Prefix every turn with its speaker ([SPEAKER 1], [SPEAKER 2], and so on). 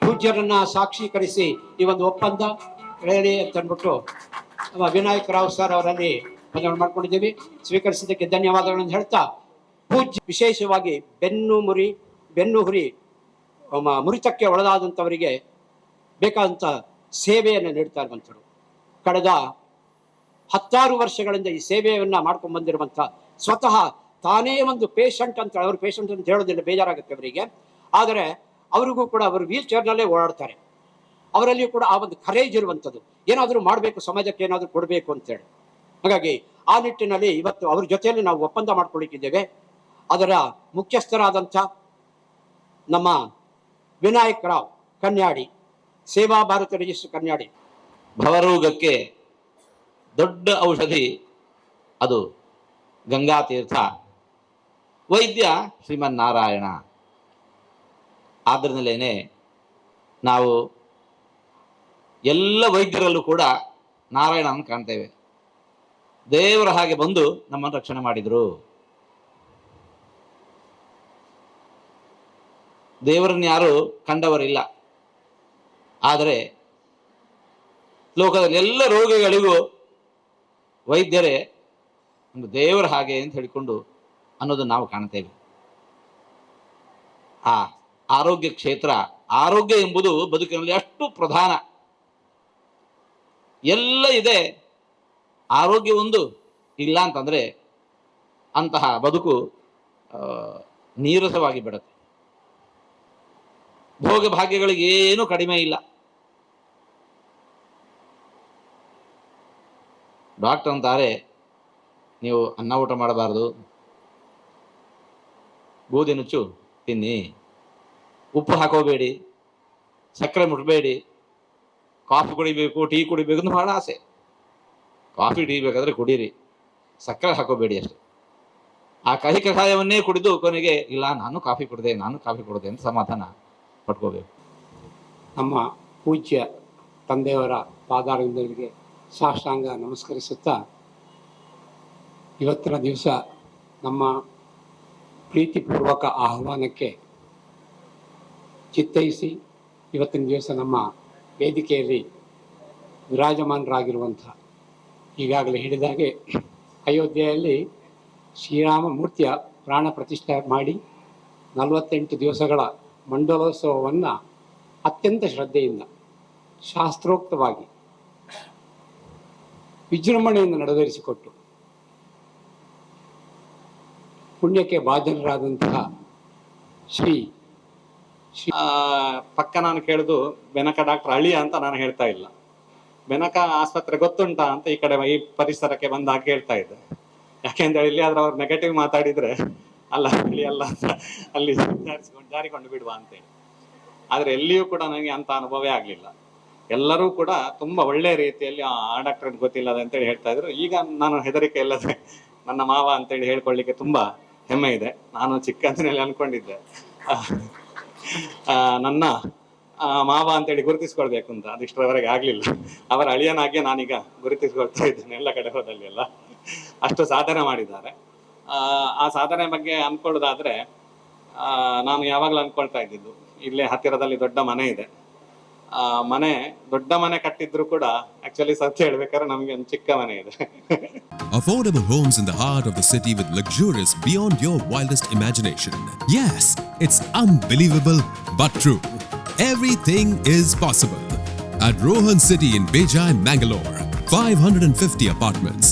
[SPEAKER 1] ಪೂಜ್ಯರನ್ನ ಸಾಕ್ಷೀಕರಿಸಿ ಈ ಒಂದು ಒಪ್ಪಂದ ಹೇಳಿ ಅಂತ ಅಂದ್ಬಿಟ್ಟು ನಮ್ಮ ವಿನಾಯಕ್ ರಾವ್ ಸರ್ ಅವರಲ್ಲಿ ಮನವಿ ಮಾಡ್ಕೊಂಡಿದ್ದೀವಿ. ಸ್ವೀಕರಿಸಿದ್ದಕ್ಕೆ ಧನ್ಯವಾದಗಳನ್ನು ಹೇಳ್ತಾ ಪೂಜ್ಯ ವಿಶೇಷವಾಗಿ ಬೆನ್ನು ಮುರಿ, ಬೆನ್ನು ಹುರಿ ಮುರಿತಕ್ಕೆ ಒಳಗಾದಂಥವರಿಗೆ ಬೇಕಾದಂಥ ಸೇವೆಯನ್ನು ನೀಡ್ತಾ ಇರುವಂಥರು ಕಳೆದ ಹತ್ತಾರು ವರ್ಷಗಳಿಂದ ಈ ಸೇವೆಯನ್ನು ಮಾಡ್ಕೊಂಡು ಬಂದಿರುವಂಥ ಸ್ವತಃ ತಾನೇ ಒಂದು ಪೇಷಂಟ್ ಅಂತ ಅವರು ಪೇಷಂಟ್ ಅಂತ ಹೇಳೋದಿಲ್ಲ, ಬೇಜಾರಾಗುತ್ತೆ ಅವರಿಗೆ. ಆದರೆ ಅವರಿಗೂ ಕೂಡ ಅವರು ವೀಲ್ ಚೇರ್ನಲ್ಲೇ ಓಡಾಡ್ತಾರೆ. ಅವರಲ್ಲಿಯೂ ಕೂಡ ಆ ಒಂದು ಕರೇಜ್ ಇರುವಂಥದ್ದು. ಏನಾದರೂ ಮಾಡಬೇಕು, ಸಮಾಜಕ್ಕೆ ಏನಾದರೂ ಕೊಡಬೇಕು ಅಂತೇಳಿ ಹಾಗಾಗಿ ಆ ನಿಟ್ಟಿನಲ್ಲಿ ಇವತ್ತು ಅವ್ರ ಜೊತೆಯಲ್ಲಿ ನಾವು ಒಪ್ಪಂದ ಮಾಡ್ಕೊಳ್ಳಿಕ್ಕಿದ್ದೇವೆ ಅದರ ಮುಖ್ಯಸ್ಥರಾದಂಥ ನಮ್ಮ ವಿನಾಯಕ್ ರಾವ್ ಕನ್ಯಾಡಿ, ಸೇವಾ ಭಾರತ ರಿಜಿಸ್ಟರ್ ಕನ್ಯಾಡಿ.
[SPEAKER 2] ಭವರೋಗಕ್ಕೆ ದೊಡ್ಡ ಔಷಧಿ ಅದು ಗಂಗಾತೀರ್ಥ ವೈದ್ಯ ಶ್ರೀಮನ್ನಾರಾಯಣ. ಆದ್ದರಿಂದಲೇ ನಾವು ಎಲ್ಲ ವೈದ್ಯರಲ್ಲೂ ಕೂಡ ನಾರಾಯಣನ ಕಾಣ್ತೇವೆ. ದೇವರ ಹಾಗೆ ಬಂದು ನಮ್ಮನ್ನು ರಕ್ಷಣೆ ಮಾಡಿದರು. ದೇವರನ್ನು ಯಾರು ಕಂಡವರಿಲ್ಲ. ಆದರೆ ಲೋಕದಲ್ಲಿ ಎಲ್ಲ ರೋಗಿಗಳಿಗೂ ವೈದ್ಯರೇ ಒಂದು ದೇವರ ಹಾಗೆ ಅಂತ ಹೇಳಿಕೊಂಡು ಅನ್ನೋದನ್ನು ನಾವು ಕಾಣ್ತೇವೆ ಆ ಆರೋಗ್ಯ ಕ್ಷೇತ್ರ, ಆರೋಗ್ಯ ಎಂಬುದು ಬದುಕಿನಲ್ಲಿ ಅಷ್ಟು ಪ್ರಧಾನ. ಎಲ್ಲ ಇದೆ. ಆರೋಗ್ಯ ಒಂದು ಇಲ್ಲ ಅಂತಂದ್ರೆ ಅಂತಹ ಬದುಕು ನೀರಸವಾಗಿ ಬಿಡುತ್ತೆ. ಭೋಗ ಭಾಗ್ಯಗಳಿಗೆ ಏನೂ ಕಡಿಮೆ ಇಲ್ಲ. ಡಾಕ್ಟರ್ ಅಂತಾರೆ, ನೀವು ಅನ್ನ ಊಟ ಮಾಡಬಾರ್ದು. ಗೋಧಿ ನುಚ್ಚು ತಿನ್ನಿ. ಉಪ್ಪು ಹಾಕೋಬೇಡಿ. ಸಕ್ಕರೆ ಮುಟ್ಬೇಡಿ. ಕಾಫಿ ಕುಡಿಬೇಕು, ಟೀ ಕುಡಿಬೇಕು ಅಂತ ಬಹಳ ಆಸೆ. ಕಾಫಿ, ಟೀ ಬೇಕಾದ್ರೆ ಕುಡೀರಿ. ಸಕ್ಕರೆ ಹಾಕೋಬೇಡಿ ಅಷ್ಟೆ. ಆ ಕಹಿ ಕಷಾಯವನ್ನೇ ಕುಡಿದು ಕೊನೆಗೆ, ಇಲ್ಲ, ನಾನು ಕಾಫಿ ಕುಡಿದೆ, ನಾನು ಕಾಫಿ ಕುಡಿದೆ ಅಂತ ಸಮಾಧಾನ. ಪಟ್ಕೋಬೇಕು
[SPEAKER 1] ನಮ್ಮ ಪೂಜ್ಯ ತಂದೆಯವರ ಪಾದಾರವಿಂದರಿಗೆ ಸಾಷ್ಟಾಂಗ ನಮಸ್ಕರಿಸುತ್ತಾ, ಇವತ್ತಿನ ದಿವಸ ನಮ್ಮ ಪ್ರೀತಿಪೂರ್ವಕ ಆಹ್ವಾನಕ್ಕೆ ಚಿತ್ತೈಸಿ ಇವತ್ತಿನ ದಿವಸ ನಮ್ಮ ವೇದಿಕೆಯಲ್ಲಿ ವಿರಾಜಮಾನರಾಗಿರುವಂಥ ಈಗಾಗಲೇ ಹೇಳಿದಾಗೆ ಅಯೋಧ್ಯೆಯಲ್ಲಿ ಶ್ರೀರಾಮ ಮೂರ್ತಿಯ ಪ್ರಾಣ ಪ್ರತಿಷ್ಠೆ ಮಾಡಿ ನಲವತ್ತೆಂಟು ದಿವಸಗಳ ಮಂಡಲೋತ್ಸವವನ್ನು ಅತ್ಯಂತ ಶ್ರದ್ಧೆಯಿಂದ, ಶಾಸ್ತ್ರೋಕ್ತವಾಗಿ ವಿಜೃಂಭಣೆಯನ್ನು ನಡೆದರಿಸಿಕೊಟ್ಟು, ಪುಣ್ಯಕ್ಕೆ ಬಾಧ್ಯರಾದಂತಹ ಶ್ರೀ
[SPEAKER 3] ಪಕ್ಕ ನಾನು ಕೇಳಿದು ಬೆನಕ ಡಾಕ್ಟರ್ ಅಳಿಯ ಅಂತ ನಾನು ಹೇಳ್ತಾ ಇಲ್ಲ. ಬೆನಕ ಆಸ್ಪತ್ರೆ ಗೊತ್ತುಂಟಾ ಅಂತ ಈ ಕಡೆ ಈ ಪರಿಸರಕ್ಕೆ ಬಂದಾಗ ಕೇಳ್ತಾ ಇದ್ದೆ. ಯಾಕೆಂದ್ರೆ ಇಲ್ಲಿ ಆದ್ರೆ ಅವ್ರು ನೆಗೆಟಿವ್ ಮಾತಾಡಿದ್ರೆ ಅಲ್ಲ ಅಲ್ಲಿ ಅಲ್ಲ ಅಲ್ಲಿ ಜಾರಿಸ್ಕೊಂಡು ಜಾರಿಕೊಂಡು ಬಿಡುವ ಅಂತೇಳಿ. ಆದರೆ ಎಲ್ಲಿಯೂ ಕೂಡ ನನಗೆ ಅಂತ ಅನುಭವವೇ ಆಗಲಿಲ್ಲ. ಎಲ್ಲರೂ ಕೂಡ ತುಂಬಾ ಒಳ್ಳೆ ರೀತಿಯಲ್ಲಿ ಆ ಡಾಕ್ಟರ್ ಗೊತ್ತಿಲ್ಲ ಅಂತೇಳಿ ಹೇಳ್ತಾ ಇದ್ರು. ಈಗ ನಾನು ಹೆದರಿಕೆ ಇಲ್ಲದೆ ನನ್ನ ಮಾವ ಅಂತೇಳಿ ಹೇಳ್ಕೊಳ್ಳಿಕ್ಕೆ ತುಂಬಾ ಹೆಮ್ಮೆ ಇದೆ. ನಾನು ಚಿಕ್ಕಂದಿನಲ್ಲಿ ಅನ್ಕೊಂಡಿದ್ದೆ. ಆ, ನನ್ನ ಮಾವ ಅಂತೇಳಿ ಗುರುತಿಸ್ಕೊಳ್ಬೇಕು ಅಂತ. ಅದಿಷ್ಟರವರೆಗೆ ಆಗಲಿಲ್ಲ. ಅವರ ಅಳಿಯನಾಗೆ ನಾನೀಗ ಗುರುತಿಸ್ಕೊಳ್ತಾ ಇದ್ದೇನೆ ಎಲ್ಲ ಕಡೆ ಹೋದಲ್ಲಿ ಎಲ್ಲ. ಅಷ್ಟು ಸಾಧನೆ ಮಾಡಿದ್ದಾರೆ. ಆ, ಸಾಧನೆ ಬಗ್ಗೆ ಅನ್ಕೊಳ್ಳೋದಾದ್ರೆ ಆ, ನಾನು ಯಾವಾಗಲೂ ಅನ್ಕೊಳ್ತಾ ಇದ್ದಿದ್ದು ಇಲ್ಲೇ ಹತ್ತಿರದಲ್ಲಿ ದೊಡ್ಡ ಮನೆ ಇದೆ ಮನೆ ದೊಡ್ಡ ಮನೆ ಕಟ್ಟಿದ್ರು ಕೂಡ ಆಕ್ಚುಲಿ ಸತ್ಯ ಹೇಳ್ಬೇಕಾದ್ರೆ ನಮಗೆ ಒಂದು ಚಿಕ್ಕ ಮನೆ ಇದೆ
[SPEAKER 4] Affordable homes in the heart of the city with luxurious beyond your wildest imagination. Yes, it's unbelievable but true. Everything is possible. At Rohan City in Bejai, Mangalore, 550 apartments,